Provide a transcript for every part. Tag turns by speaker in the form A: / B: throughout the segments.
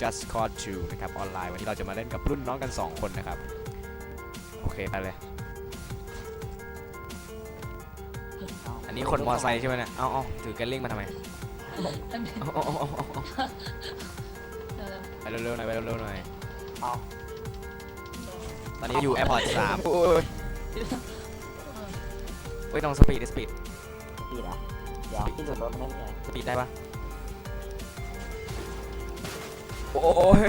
A: Just Cause 2 นะครับออนไลน์ วันนี้เราจะมาเล่นกับรุ่นน้องกัน 2 คนนะครับ โอเค ไปเลย อันนี้คนมอไซค์ใช่ไหมเนี่ยเอาเอาถือแกลลิงมาทำไมเอาเอาเอาเอาเอาไปเร็วๆหน่อยไปเร็วๆหน่อย
B: เอา
A: ตอนนี้อยู่แอร์พอร์ตสามโอ้ยเฮ้ยต้องสปีดสปีด
B: ดีนะเดี๋ยวที่หลุดรถมันไม่ใช่
A: สปีดได้ปะ อ้โหโอ้ย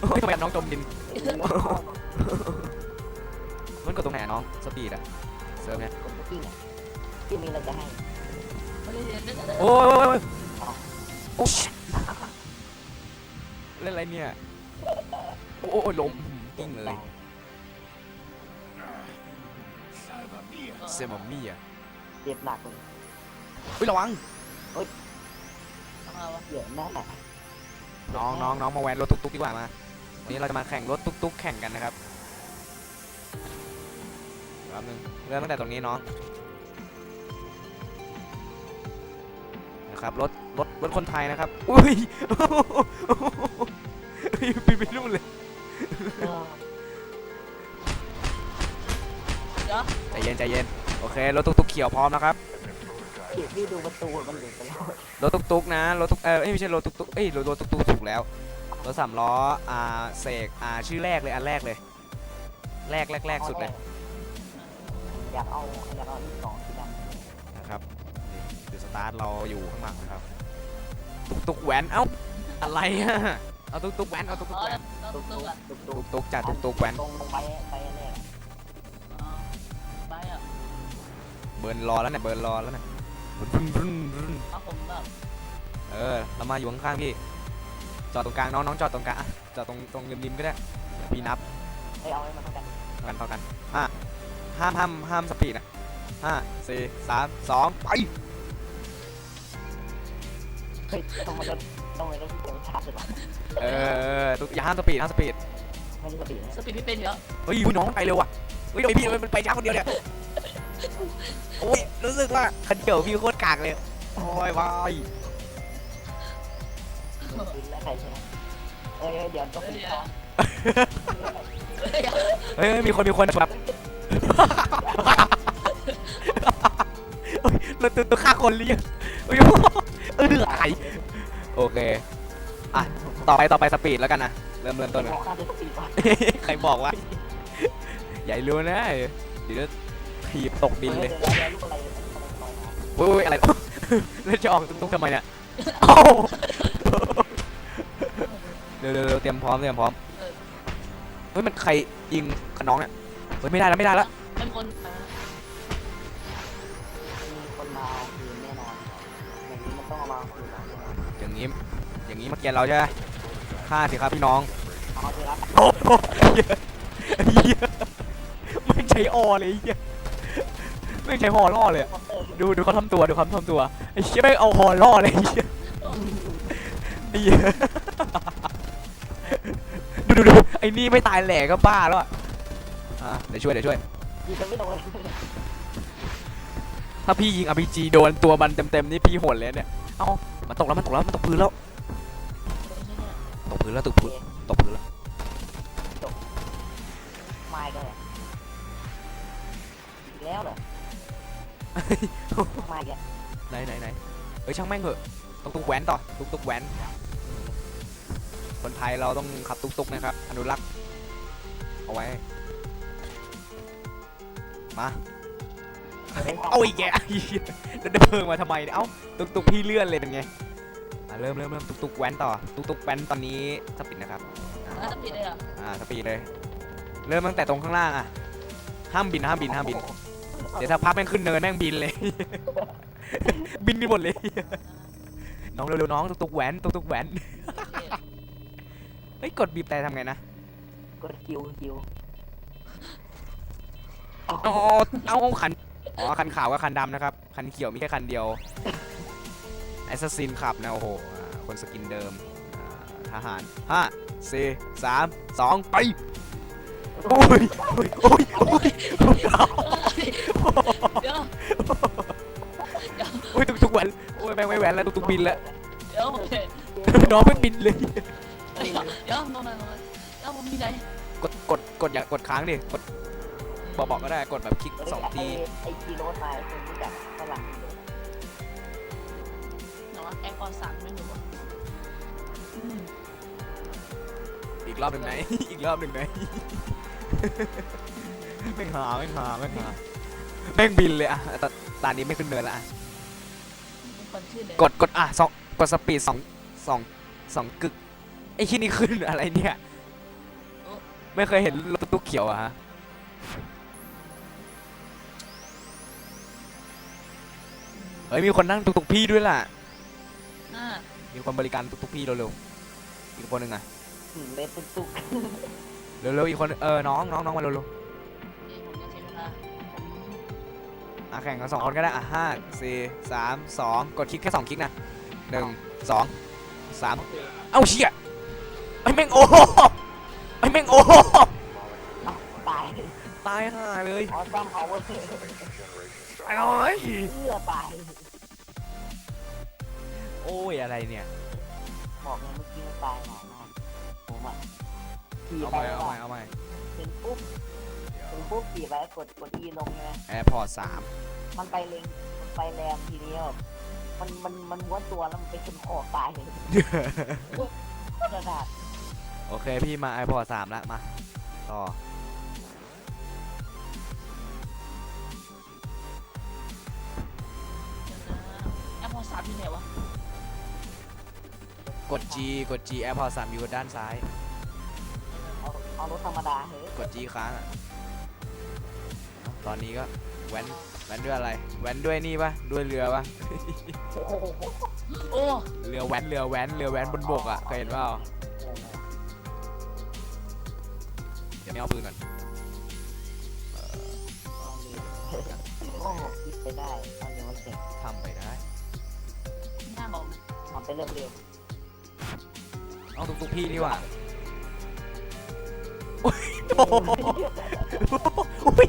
A: โอ้ยทำไมน้องจมดิน มันกดตรงไหนอะน้อง สปีดอะเซิร์ฟเนี่ย
B: คนที่เนี่ยที่มีอะไรจะให้
A: โอ้ยโอ้ยโอ้ยโอ้ยเล่นอะไรเนี่ย โอ้ยโอ้ยล้มกิ้งเลย เซมอมมี่อะ
B: เจ็บหนักเลย
A: เฮ้ยระวัง
B: เยอะแน่
A: น้องน้องน้องมาแวนรถตุ๊กๆดีกว่ามาวันนี้เราจะมาแข่งรถตุ๊กๆแข่งกันนะครับแป๊บนึงเริ่มตั้งแต่ตรงนี้น้องนะครับรถรถรถคนไทยนะครับอุ้ยปีนไปนู่นเลยใจเย็นใจเย็นโอเครถตุ๊กๆเขียวพร้อมนะครับ
B: พี่พี่ดูประตูมันหลุดไปแล้ว
A: รถตุ๊กๆนะรถตุ๊กเออเอ้ยไม่ใช่รถตุ๊กๆเอ้ยรถรถตุ๊กๆถูกแล้วรถสามล้ออ่าเสกอ่าชื่อแรกเลยอันแรกเลย แรกแรกแรกสุดเลย
B: อยากเอาอยากเอาอีกสองสีดำ
A: นะครับนี่คือสตาร์ทเราอยู่ข้างหลังนะครับตุ๊กตุ๊กแหวนเอ้าอะไรอะเอาตุ๊กตุ๊กแหวนเอาตุ๊กตุ๊กแหวน
B: ตุ๊กตุ๊กตุ๊กตุ๊
A: ตุ๊
B: ก
A: กตุ๊กจากตุ๊กตุ๊กแหวน
B: ตรงลงไปไปแน่
A: เบิร์นรอแล้วเนี่ยเบิร์นรอแล้วเนี่ย บึ้นบึ้นบึ้นบึ้นเออเรามาอยู่ข้างๆพี่ จอดตรงกลางน้องน้องจอดตรงกลางอะจอดตรงตรงริมริมๆก็ได้เดี๋ยวพี่นับ
B: ไอ้เอาให้มันเท่ากัน
A: เท่ากันเท่ากันห้าห้ามห้ามห้ามสปีดนะห้าสี่สามสองไป
B: เฮ้ยต้องมาเล่นต้องมาเล่นที่เดียวชาร์จเลยว่ะ
A: เออตุ๊กอย่าห้ามสปีดห้ามสปีด
B: ไม่ได้สปีดนะ
C: สปีดพี่เป็นเยอะ
A: เฮ้ยอุ๊ยน้องไปเร็วอะเฮ้ยทำไมพี่มันไปช้าคนเดียวเนี่ย โอ้ยรู้สึกว่าคันเกี่ยวพี่โคตรกากเลย โอ้ยวาย
B: บินแล้วใครชนะเอ้ยเดี๋ยวต้องปิดก่อน
A: เฮ้ยมีคนมีคนแบบเฮ้ยเราตัวตัวฆ่าคนหรือยังเฮ้ยเออไอโอเคอะต่อไปต่อไปสปีดแล้วกันนะเริ่มเริ่มต้นเลย
B: ขอค่าสปีดก่อน
A: ใครบอกว่า ใหญ่รู้นะเดี๋ยว ถีบตกดินเลย
B: เดี๋ยวเดี๋ยวลูกอะไรอะไรลอยมา
A: เว้ยอะไร แล้วจะออกตุ้งทำไมเนี่ยเอ้าเร็วเร็วเร็วเตรียมพร้อมเตรียมพร้อมเฮ้ยมันใครยิงกับน้องเนี่ยเฮ้ยไม่ได้แล้วไม่ได้แล้ว
C: เป็นคน
B: มีคนมาเอาคืนแน่นอนอย่างนี้มันต้องเอามาคืนหลังแน่นอน
A: อย่างนี้อย่างนี้มาเกียนเราใช่ไหมฆ่าสิครับพี่น้อง
B: เอาไปรับ
A: โอ้โหเหี้ยเหี้ยไม่ใช่ออเลยไอ้เหี้ย ไม่ใช่หอล่อเลยอะดูดูเขาทำตัวดูเขาทำตัวไอ้เชี่ยไม่งเอาหอล่อเลยไอ้เหี้ยไอ้เหี้ยดูดูดูไอ้นี่ไม่ตายแหลกก็บ้าแล้วอะอะเดี๋ยวช่วยเดี๋ยวช่วย
B: ยิงกันไม่โดน
A: ถ้าพี่ยิง RPG โดนตัวมันเต็มๆนี่พี่โหดเลยเนี่ย เอ้ามันตกแล้วมันตกแล้วมันตกพื้นแล้ว ตกพื้นแล้วตกพื้นตกพื้นแล้ว
B: ไม่ก็เลยอีกแล้วเหรอ ไม่แก
A: ไหนไหนไหนเฮ้ยช่างแม่งเถอะตุกตุกแว้นต่อตุกตุกแว้นคนไทยเราต้องขับตุกตุกนะครับ อนุรักษ์เอาไว้ มาเอาอีกแกไอ้เหี้ยแล้วจะเพิ่งมาทำไมเนี่ยเอ้าตุกตุกพี่เลื่อนเลยเป็นไงอะเริ่มเริ่มเริ่มตุกตุกแว้นต่อตุกตุกแว้นตอนนี้สปีดนะครับ
C: แล้วสปีดเลยอะ
A: อ่าสปีดเลย เริ่มตั้งแต่ตรงข้างล่างอะห้ามบินห้ามบินห้ามบิน เดี๋ยวถ้าพักแม่งขึ้นเนินแม่งบินเลย บินไปหมดเลย น้องเร็วๆน้องตุกตุกแหวนตุกตุกแหวนเฮ้ยกดบีบแต่ทำไงนะ
B: กดคิวคิว
A: อ๋อเอาคันอ๋อคันขาวกับคันดำนะครับ คันเขียวมีแค่คันเดียวแอสซัสซินขับนะโอ้โหอ่าคนสกินเดิมอ่าทหารห้าสี่สามสองไป โอ้ย โอ้ย โอ้ยโอ้ย
C: เดี๋ยว
A: โอ้ยตุกตุกแหวนโอ้ยแม่งไม่แหวนแล้วตุกตุกบินแล้ว
C: ดี๋ยวเดี๋ยว
A: น้องไม่บินเลย
C: เดี๋ยวเดี๋ยวน้องนายน้องนายเดี๋ยวผมมีไหน
A: กดกดกดอย่ากดค้างดิกดบอกบอกก็ได้กดแบบคลิกสองที
B: ไอ้กีโรสมาคนรู้จักฝรั่งเลย
C: เนาะแอร์พอร์ตสามไม่รู้ว่าอืม
A: อีกรอบหนึ่งไหนอีกรอบหนึ่งไหนแม่งหาแม่งหาแม่งหา แม่งบินเลยอะแต่ตอนนี้ไม่ขึ้นเนินละอะ
C: เป็นคนชื่อเด็
A: กดกดอะสองกดสปีดสองสองสองกึกไอ้ที่นี่ขึ้นอะไรเนี่ย ไม่เคยเห็นรถตุ๊กๆเขียวอะฮะเฮ้ยมีคนนั่งตุ๊กๆพี่ด้วยล่ะ
C: อ่า
A: มีคนบริการตุ๊กๆพี่เร็วๆอีกคนหนึ่งอะ
B: หืมเล่นตุ๊ก
A: เร็วๆอีกคนเออน้องน้องน้องมาเร็ว อะแข่งกันสองคนก็ได้อะห้าสี่สามสองกดคลิกแค่สองคลิกนะหนึ่งสองสามเอ้าเชี่ยไอ้แม่งโอ้โหไอ้แม่งโอ้โห
B: ๆเอ้าตาย
A: ตายห่าเลย
B: ออซัมพาวเวอร์
A: ไอ้โอ้ย
B: เอื้อตาย
A: โอ้ยอะไรเนี่ย
B: บอกเลยเมื่อกี้มันตายหนามากผมอะขี่
A: เอา
B: ไป
A: ใหม่
B: แล้ว
A: เอาใหม่
B: อะ
A: เอาใหม่
B: เห็นปุ๊บ เห็นปุ๊บขี่ไปกดกดอีลงใช่ไหม
A: แอร์พอร์ตสาม
B: มันไปเล็งมันไปแรงทีนี้แบบมันมันมันม้วนตัวแล้วมันไปชนขอบตายเลยกระดาษ
A: โอเคพี่มาไอพอร์ตสามละมาต่อ
C: เดี๋ยวนะแอร์พอร์ตสามที่ไหนวะ
A: กด G กด G แอร์พอร์ตสามอยู่ด้านซ้าย
B: เอาเอารถธรรมดาเฮ้ย
A: กด G ค้างอะ ตอนนี้ก็แว้นแว้นด้วยอะไร แว้นด้วยนี่ปะด้วยเรือปะ
B: โอ้โห
C: โอ้
A: เรือแว้นเรือแว้นเรือแว้นบนบกอะเคยเห็นเปล่าเดี๋ยวไม่เอาปืนก่อน
B: โอ้โหคิดไปได้ตอนนี้มันเสร็จ
A: ทำไปได้
C: หน้าบอกนะ
B: ทำไปเร็วเร็ว
A: เอาตุกตุกพี่นี่หว่าโอ้ยโอ้โหโอ้ย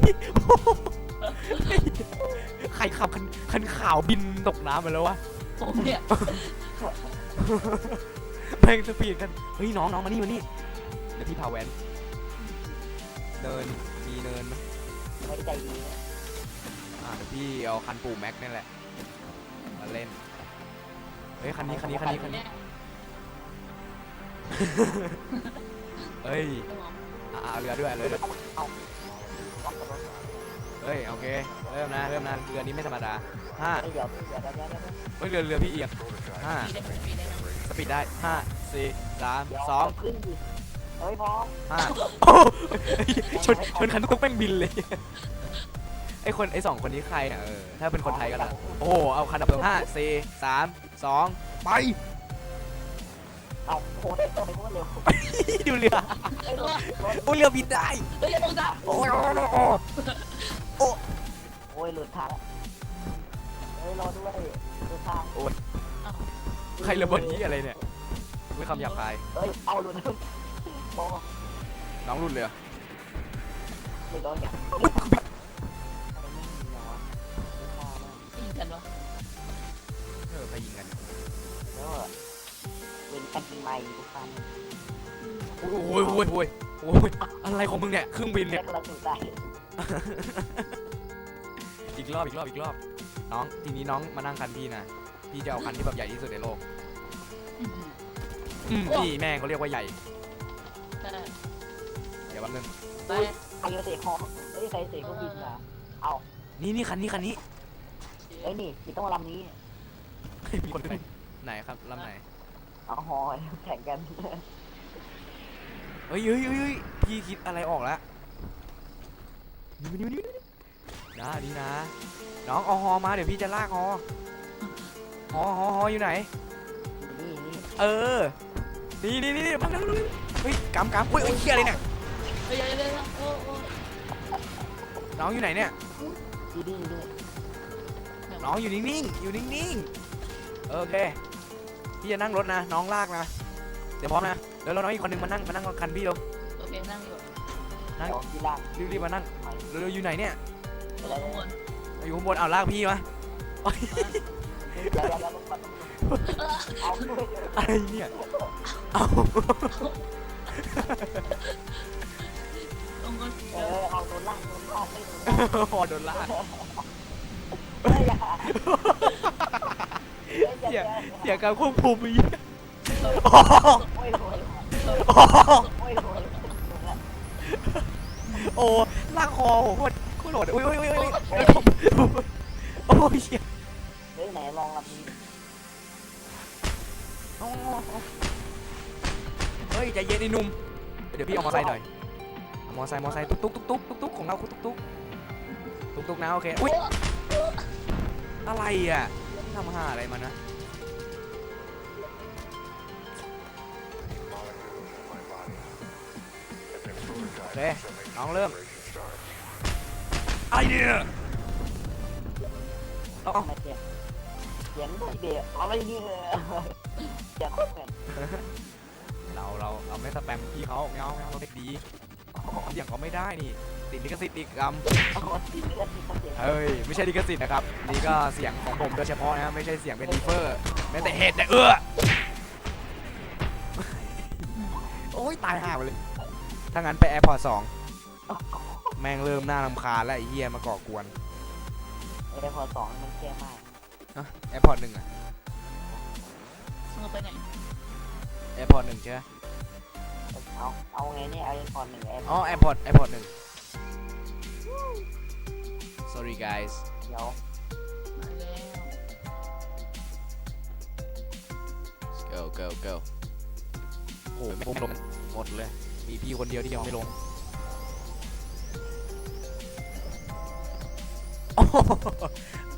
A: ใครขับคันคันขาวบินตกน้ำไปแล้ววะ
C: ผมเนี่ย
A: แม่งสปีดกัน เฮ้ยน้องน้องมานี่มานี่ เดี๋ยวพี่พาแวนเนินมีเนินไหม
B: ไม่ใจดีนะ
A: อ่าเดี๋ยวพี่เอาคันปูแม็กนี่แหละมาเล่น เฮ้ยคันนี้คันนี้คันนี้คันนี้เฮ้ยอ่าเอาเรือด้วยเอาเรือด้วย
B: เอา เอารถ
A: เฮ้ยโอเค เริ่มนะ เริ่มนะ เรือนี้ไม่ธรรมดาห้า
B: เดี๋ยวเดี๋ยวเดี๋ยวเดี๋ยวเดี๋ยว
A: เฮ้ยเรือเรือพี่เอียงห้า
C: ปีได้ไหมปีได้ไหม
A: สปีดได้ห้าสี่สาม
B: เดี๋ยว
A: สอง
B: ขึ้นดิเฮ้ยพร้อม
A: ห้าโอ้ยชนชนคันตุ๊กแม่งบินเลย ไอคนไอสองคนนี้ใครอะเออถ้าเป็นคนไทยก็ได้โอ้โหเอาคันดับเพลิงห้าสี่สามสองไป
B: เอาโค้ดไอ้ตัวไปโค้ดเร็ว
A: ดูเรือ
B: ไอ้รถรถ
A: โอ้ยเรือบินได้
C: เฮ้ยอย่าตกใจ
A: โอ้ยโอ้ยโอ้ยโอ้ย
B: โอ้ยหลุดทางเฮ้ยรอด้วยหลุดทาง
A: ใครระเบิดที่อะไรเนี่ยไม่คำหยาบคาย
B: เฮ้ยเอาหลุดโอ้
A: น้องรุ่นเลยเหรอ
B: ไม่โดนอย่าง
A: อุ๊ย
B: อะไร
C: กัน
A: ยิง
B: ไม้ทุกครั้ง
A: โอ้ยโอ้ยโอ้ยโอ้ยโอ้ยอะไรของมึงเนี่ยเครื่องบิน
B: แร
A: เนี่ย
B: กเราถูกได้
A: อีกรอบอีกรอบอีกรอบ น้องทีนี้น้องมานั่งคันพี่นะพี่จะเอาคันที่แบบใหญ่ที่สุดในโลก
C: อืม
A: อืมนี่แม่งเขาเรียกว่าใหญ่
C: ใช่
A: เดี๋ยวแป๊บนึง
C: ไป
B: ใครจะเสกคอเฮ้ยใครเสกเครื่องบินมาเอา
A: นี่นี่คันนี้คันนี้
B: เอ้ยนี่ที่ต้องลำนี้
A: มีคนไหนไหนครับลำไหน
B: เอาหอยแข่งกัน
A: เฮ้ยเฮ้ยเฮ้ยเฮ้ยพี่คิดอะไรออกแล้วนี่นี่นี่นะนี่นะ น้องเอาฮอมาเดี๋ยวพี่จะลากฮอฮอฮอฮออยู่ไหน
B: นี่นี่
A: เออ นี่นี่นี่มาแล้วเฮ้ยกำกำเฮ้ยเฮ้ยเฮียอะไรเนี่ย
C: เฮ้ยอย่าเลยนะโอ้โอ้
A: น้องอยู่ไหนเนี่ย
B: ดีดีดี
A: น้องอยู่นิ่งๆ อยู่นิ่งๆ โอเค พี่จะนั่งรถนะ น้องลากนะ เดี๋ยวพร้อมนะเดี๋ยวเราน้องอีกคนนึงมานั่งมานั่งคันพี่เร็ว
C: โอเคนั่งอยู่
A: นั่ง
B: เดี๋ยวที่ล่าง
A: รีบๆมานั่ง
B: ไป
A: เร็วๆอยู่ไหนเนี่ย
C: ตัวข้างบน
A: อยู่ข้างบนเอาลากพี่มา
B: เดี๋ยวเดี๋ยวเดี๋ยวลงมาเอาด้วย
A: อะไรเนี่ยเอา
C: ลงก็
B: เออเอาโดนลากโดนลากไม่โดนลาก
A: พอโดนลาก
B: เฮ้ยอย่า
A: เสียเสียการควบคุมอีก
B: โอ้ยโอ้ยโอ้ยโอ้ย
A: โอ้ลากคอโหโคตรโคตรโหดอุ้ยอุ้ยอุ้ยอุ้ยโอ้ยเชี่ย
B: เฮ้ยไหนลองลำนี้
A: อ๋อเฮ้ยใจเย็นไอ้หนุ่ม เดี๋ยวพี่เอามอไซค์หน่อยเอามอไซค์มอไซค์ตุ๊กตุ๊กตุ๊กตุ๊กตุ๊กของเราตุ๊กตุ๊กตุ๊กตุ๊กนะโอเค อุ้ยอะไรอะ ทำห่าอะไรมันนะโอเคน้องเริ่มอะไรเนี่ยเอาเอา
B: มาเสียงเสียงด้วยเดียวอะไรเนี่ยอย่าโคตรเหมือน
A: เราเราเราไม่สแปมพี่เขาไม่เอาไม่เอาเราเด็กดีเสียงเขาไม่ได้นี่ ติดลิขสิทธิ์อีกกรรม
B: เอาที่เลือดที่เขาเสียง
A: เฮ้ยไม่ใช่ลิขสิทธิ์นะครับนี่ก็เสียงของผมโดยเฉพาะนะไม่ใช่เสียงเป็นดีเฟอร์แม้แต่เห็ดเนี่ยเอื้อโอ้ยตายห่าไปเลยถ้างั้นไปแอร์พอร์ตสองแม่งเริ่มน่ารำคาญแล้วไอ้เหี้ยมาก่อกวน
B: ไอ้พอสองมันแค่มาก
A: แอร์พอร์ตหนึ่งอะ
C: ลงไปไหน
A: แอร์พอร์ตหนึ่งใช่ไหม
B: เอาเอาไงเนี่ยเอาไอ้พอหนึ่งไอ้
A: อ๋อแอร์พอร์ตแอร์พอร์ตหนึ่ง sorry guys
B: เดี๋ยว
C: มาแล้ว
A: go go go โอ้โหไม่ลงหมดเลย มีพี่คนเดียวที่ยังไม่ลง โอ้โห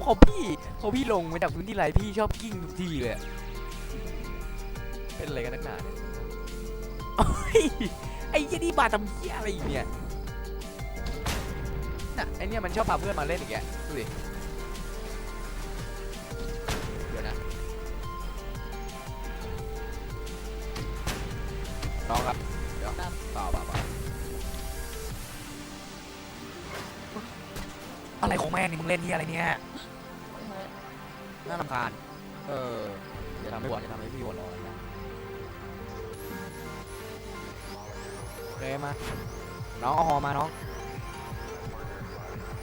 A: พอพี่ พอพี่ลงมาจากพื้นที่ไรพี่ชอบกิ้งทุกทีเลยอะเป็นอะไรกันนักหนาเนี่ยโอ้ยไอ้เหี้ยนี่บาทำเหี้ยอะไรอีกเนี่ย น่ะไอ้เนี่ยมันชอบพาเพื่อนมาเล่นอีกแกดูดิเดี๋ยวนะน้องครับเดี๋ยวเปล่าเปล่าเปล่าอะไรของแม่งนี่มึงเล่นที่อะไรเนี่ยน่ารำคาญเอออย่าทำให้ปวดอย่าทำให้พี่ปวดร้อนนะโอเคมาน้องเอาหอมาน้องฮัล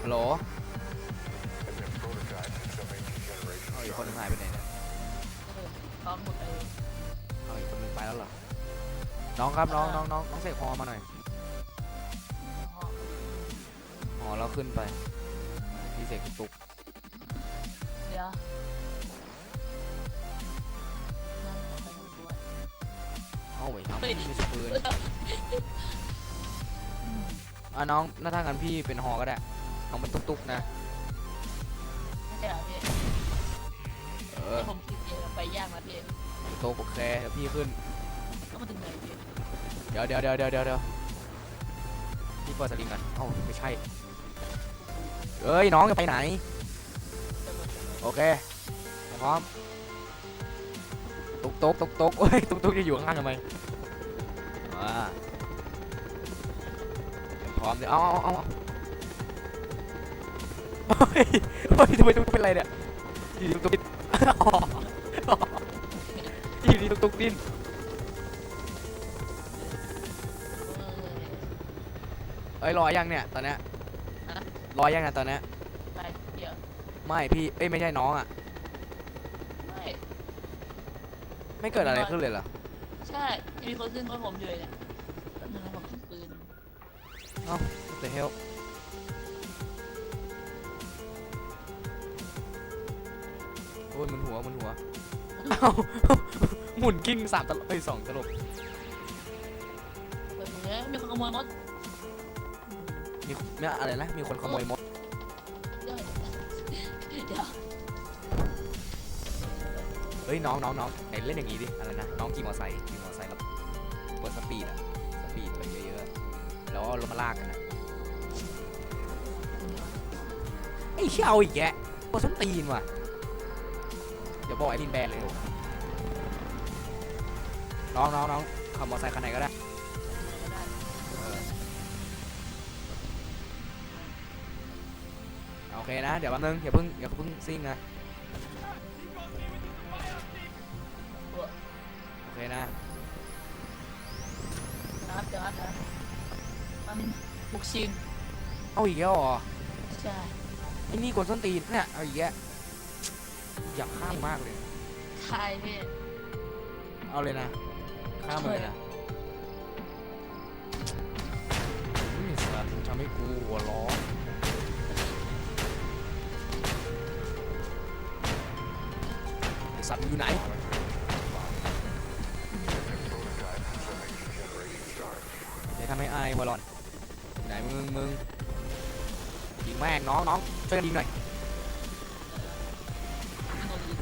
A: โหลเอาอีกคนหนึงหายไปไหนเนี่ย
C: พร้อมหมดเลย
A: เอาอีกคนหนึงไปแล้วเหรอ น้องครับน้องน้องน้องน้องเสกหอมาหน่อยหอแล้วขึ้นไป พี่เสกตุก
C: เดี๋ยว
A: เอาไว้ครับไม่ใช่ปืนอะน้องน่าทางกันพี่เป็นหอก็ได้ น้องเป็นตุกตุกๆนะ
C: ไม่ใช่เหรอพี่
A: เออ
C: เดี๋ยวผมคิดเองไปย่างนะพี่
A: ตุกโอเคเดี๋ยวพี่ขึ้น
C: ก็มาถึงไหนพี่
A: เดี๋ยวเดี๋ยวเดี๋ยวเดี๋ยวเดี๋ยวเดี๋ยวพี่เปิดสลิงกันเอ้าไม่ใช่เอ้ยน้องจะไปไหนโอเค พร้อม ตุกตุกตุกตุกเอ้ยตุกตุกจะอยู่ข้างๆทำไมอ่าพร้อมเลยเอาเอาเอาเอา เฮ้ยเฮ้ยทำไมตุกตุกเป็นไรเนี่ยอยู่ดีตุกตุกดิ้นอ๋ออยู่ดีตุกตุกดิ้นเอ้ยรอยังเนี่ยตอนเนี้ยรอยังเนี่ยตอนเนี้ย
C: ไปเดี๋ยว
A: ไม่พี่เอ้ยไม่ใช่น้องอะ
C: ไม่
A: ไม่เกิดอะไรขึ้นเลยเหรอ
C: ใช่มีคนขึ้นรถผมอยู่เลยเนี่ยแป๊บนึงนะผมขึ้นปืน
A: What the hell โอ้ยหมุนหัวหมุนหัวเอ้าหมุนกิ้งสามตลบเอ้ยสองตลบ
C: เปิดมือมีคนขโมยรถ
A: มีเนี่ยอะไรนะมีคนขโมยมด
C: เดี๋ยวเดี๋ยว
A: เฮ้ยน้องน้องน้องไหนเล่นอย่างงี้ดิอะไรนะน้องขี่มอไซค์ขี่มอไซค์แล้วกดสปีดอะสปีดไปเยอะๆแล้วเอารถมาลากกันอะไอ้เชี่ยเอาอีกแกโคตรส้นตีนว่ะ เดี๋ยวบอกไอ้ดินแบนเลยน้องน้องน้องขับมอไซค์คันไหนก็ได้เออโอเคนะ เดี๋ยวแป๊บนึงอย่าเพิ่งอย่าเพิ่งซิ่งนะเลยนะ
C: นะครับเดี๋ยวครับเดี๋ยวมันบุกชิง
A: เอาอีกแล้วเหรอ
C: ใช่
A: ไอ้นี่กดส้นตีนเนี่ยเอาอีกแล้ว อยากข้ามมากเลย
C: ใช่พี่
A: เอาเลยนะ ข้ามมาเลยนะอืมสัตว์มึงทำให้กูหัวร้อนไอสัตว์มึงอยู่ไหน เดี๋ยวทำให้อายวอลอนอยู่ไหนมึงมึงยิงแม่งน้องน้องช่วยกันยิงหน่อย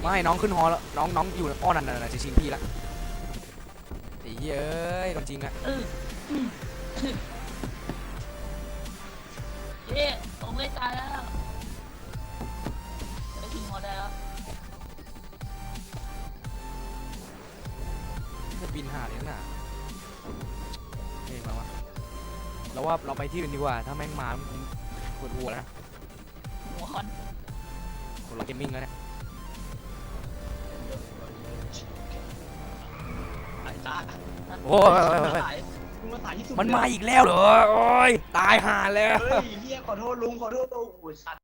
A: ไม่น้องขึ้นฮอแล้วน้องน้องอยู่อ้อนั่นน่ะจะชิงพี่ละไอ้เหี้ยเอ้ยโดนจริงอะ
C: เอออืมเย้ผมไม่ตายแล้วได้ทิ้งหัวได้แล้ว
A: จะบินหาเลยน่ะเฮ้ยมาวะเราว่าเราไปที่อื่นดีกว่า ถ้าแม่งมามันปวดหัวแล้วนะ
C: หัวคอน
A: คนเราเกมมิ่งแล้วเนี่ย
D: สายตา
A: โอ้ย
D: สายมึงมาสายที่สุด
A: มันมาอีกแล้วเหรอ โอ้ย ตายห่าแล้ว
D: เฮ้ยเฮียขอโทษลุงขอโทษโอ้โหสัตว์